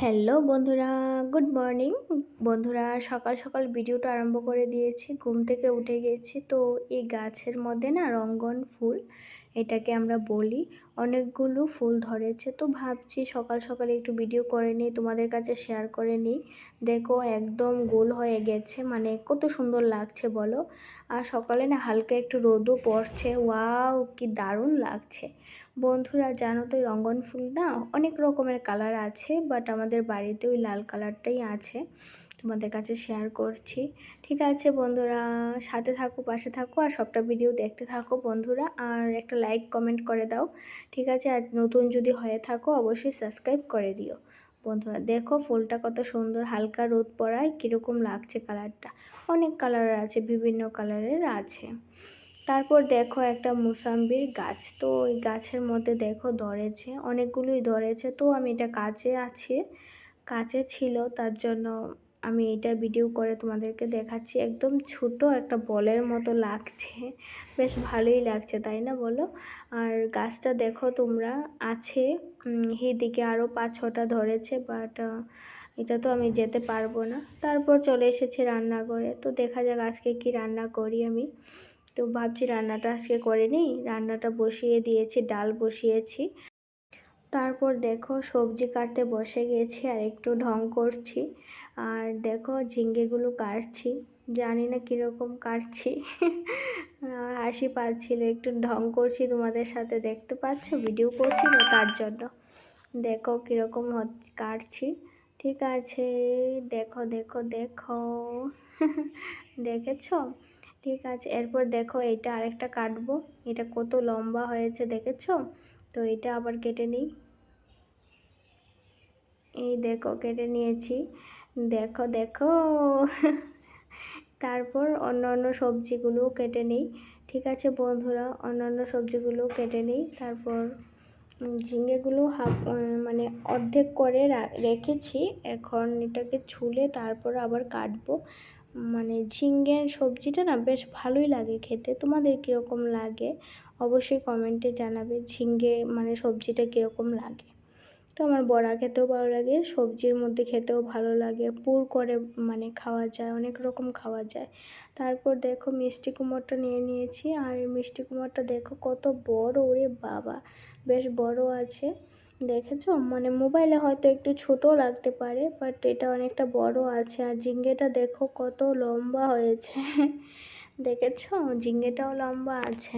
Hello বন্ধুরা, good morning. বন্ধুরা, সকাল সকাল ভিডিওটা আরম্ভ করে দিয়েছি। ঘুম থেকে উঠে গেছি তো এই গাছের মধ্যে না রঙ্গন ফুল, এটাকে আমরা বলি। অনেকগুলো ফুল ধরেছে তো ভাবছি সকাল সকালে একটু ভিডিও করে নিই, তোমাদের কাছে শেয়ার করে নিই। দেখো একদম গোল হয়ে গেছে মানে কত সুন্দর লাগছে বলো। আর সকালে না হালকা একটু রোদও পড়ছে, ওয়াও কি দারুণ লাগছে। বন্ধুরা, জানো তো রঙ্গন ফুল না অনেক রকমের কালার আছে বাট আমাদের বাড়িতে ওই লাল কালারটাই আছে। তোমাদের কাছে শেয়ার করছি। ঠিক আছে বন্ধুরা, সাথে থাকো, পাশে থাকো, আর সবটা ভিডিও দেখতে থাকো বন্ধুরা, আর একটা লাইক কমেন্ট করে দাও। ঠিক আছে, আর নতুন যদি হয়ে থাকো অবশ্যই সাবস্ক্রাইব করে দিও। বন্ধুরা, দেখো ফুলটা কত সুন্দর, হালকা রোদ পড়ায় কীরকম লাগছে কালারটা। অনেক কালারের আছে, বিভিন্ন কালারের আছে। তারপর দেখো একটা মুসাম্বির গাছ। তো ওই গাছের মধ্যে দেখো ধরেছে, অনেকগুলোই ধরেছে। তো আমি এটা কাছে আছে কাছে ছিল, তার জন্য আমি এটা ভিডিও করে তোমাদেরকে দেখাচ্ছি। একদম ছোট একটা বলের মতো লাগছে, বেশ ভালোই লাগছে, তাই না বলো? আর গাছটা দেখো তোমরা, আছে দিকে আরও পাঁচ ছটা ধরেছে বাট এটা তো আমি যেতে পারব না। তারপর চলে এসেছি রান্নাঘরে। তো দেখা যাক আজকে কি রান্না করি আমি। তো ভাবছি রান্নাটা আজকে করে নিই। রান্নাটা বসিয়ে দিয়েছি, ডাল বসিয়েছি। তারপর দেখো সবজি কাটতে বসে গেছি আর একটু ঢং করছি। আর দেখো ঝিঙ্গেগুলো কাটছি। জানি না কীরকম কাটছি। হাসি পাচ্ছিল, একটু ঢং করছি তোমাদের সাথে দেখতে পাচ্ছ? ভিডিও করছি না তার জন্য। দেখো কীরকম কাটছি। ঠিক আছে, দেখো দেখো দেখো। দেখেছ? ঠিক আছে, এরপর দেখো এটা আরেকটা কাটবো। এটা কত লম্বা হয়েছে দেখেছ? তো এটা আবার কেটে নিই। এই দেখো কেটে নিয়েছি। দেখো দেখো। তারপর অন্য অন্য সবজিগুলোও কেটে নিই। ঠিক আছে বন্ধুরা, অন্যান্য সবজিগুলো কেটে নিই। তারপর ঝিঙেগুলো হাফ মানে অর্ধেক করে রেখেছি। এখন এটাকে ছুলে তারপর আবার কাটবো। মানে ঝিঙ্গের সবজিটা না বেশ ভালোই লাগে খেতে। তোমাদের কীরকম লাগে? অবশ্যই কমেন্টে জানাবে ঝিঙ্গে মানে সবজিটা কীরকম লাগে। তো আমার বড়া খেতেও ভালো লাগে, সবজির মধ্যে খেতেও ভালো লাগে, পুর করে মানে খাওয়া যায়, অনেক রকম খাওয়া যায়। তারপর দেখো মিষ্টি কুমড়টা নিয়ে নিয়েছি, আর মিষ্টি কুমড়টা দেখো কত বড়, ওরে বাবা! বেশ বড় আছে। দেখেছ? মানে মোবাইলে হয়তো একটু ছোট লাগতে পারে বাট এটা অনেকটা বড় আছে। আর ঝিঙ্গেটা দেখো কত লম্বা হয়েছে। দেখেছ? ঝিঙ্গেটাও লম্বা আছে।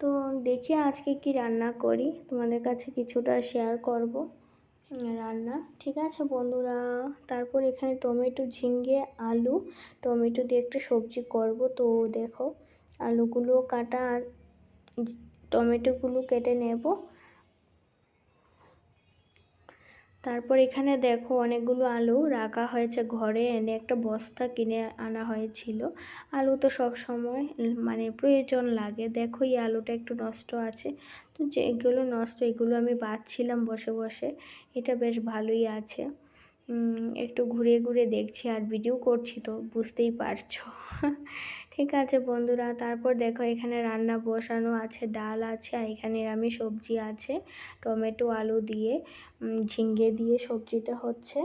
তো দেখি আজকে কি রান্না করি। তোমাদের কাছে কিছুটা শেয়ার করব রান্না। ঠিক আছে বন্ধুরা? তারপর এখানে টমেটো, ঝিঙ্গে, আলু। টমেটো দিয়ে একটু সবজি করব। তো দেখো, আলুগুলো কাটা, টমেটোগুলো কেটে নেব। তারপর এখানে দেখো অনেকগুলো আলু রাখা হয়েছে ঘরে, এনে একটা বস্তা কিনে আনা হয়েছিল। আলু তো সব সময় মানে প্রয়োজন লাগে। দেখো এই আলুটা একটু নষ্ট আছে। তো যেগুলো নষ্ট, এগুলো আমি বাঁচছিলাম বসে বসে। এটা বেশ ভালোই আছে। একটু ঘুরে ঘুরে দেখছি আর ভিডিও করছি তো, বুঝতেই পারছ। ঠিক আছে বন্ধুরা, তারপর দেখো এখানে রান্না বসানো আছে, ডাল আছে, আর এখানে আমি সবজি আছে, টমেটো, আলু দিয়ে ঝিঙ্গে দিয়ে সবজিটা হচ্ছে।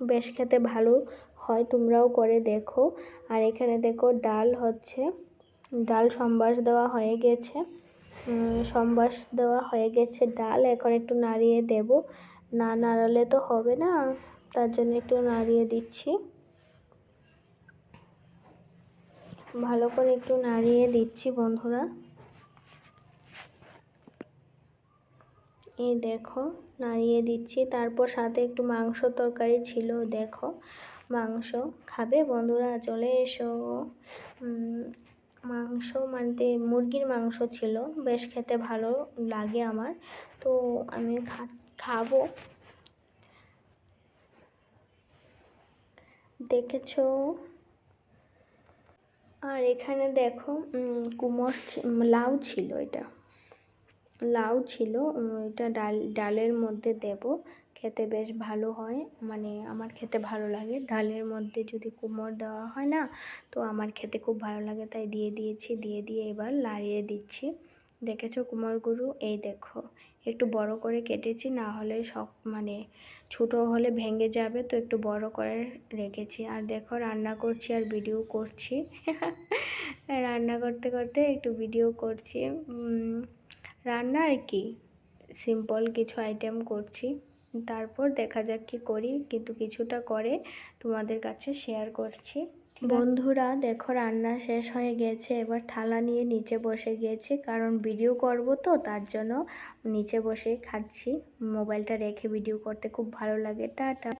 বেশ খেতে ভালো হয়, তোমরাও করে দেখো। আর এখানে দেখো ডাল হচ্ছে, ডাল সম্বাস দেওয়া হয়ে গেছে। সম্বাস দেওয়া হয়ে গেছে, ডাল এখন একটু নাড়িয়ে দেব। না নাড়ালে তো হবে না। তার জন্য একটু নাড়িয়ে দিচ্ছি। ভালো করে একটু নাড়িয়ে দিচ্ছি বন্ধুরা। এই দেখো, নাড়িয়ে দিচ্ছি। তারপর সাথে একটু মাংস তরকারি ছিল, দেখো। মাংস খাবে বন্ধুরা, চলে এসো। মাংস মানতে মুরগির মাংস ছিল, বেশ খেতে ভালো লাগে আমার। তো আমি খাব। দেখেছ? আর এখানে দেখো কুমড় লাউ ছিল এটা। লাউ ছিল এটা ডাল, ডালের মধ্যে দেব। খেতে বেশ ভালো হয় মানে আমার খেতে ভালো লাগে। ডালের মধ্যে যদি কুমড় দেওয়া হয় না, তো আমার খেতে খুব ভালো লাগে, তাই দিয়ে দিয়েছি, দিয়ে দিয়ে এবার লাড়িয়ে দিচ্ছি। দেখেছ কুমড় গুরু? এই দেখো, একটু বড় করে কেটেছি, না হলে সব মানে ছোটো হলে ভেঙে যাবে, তো একটু বড় করে রেখেছি। আর দেখো, রান্না করছি আর ভিডিও করছি। রান্না করতে করতে একটু ভিডিও করছি। রান্না আর কি সিম্পল কিছু আইটেম করছি। তারপর দেখা যাক কি করি, কিন্তু কিছুটা করে তোমাদের কাছে শেয়ার করছি। বন্ধুরা, দেখো রান্না শেষ হয়ে গেছে। এবার থালা নিয়ে নিচে বসে গিয়েছি কারণ ভিডিও করব তো, তার জন্য নিচে বসে খাচ্ছি। মোবাইলটা রেখে ভিডিও করতে খুব ভালো লাগে। টাটা।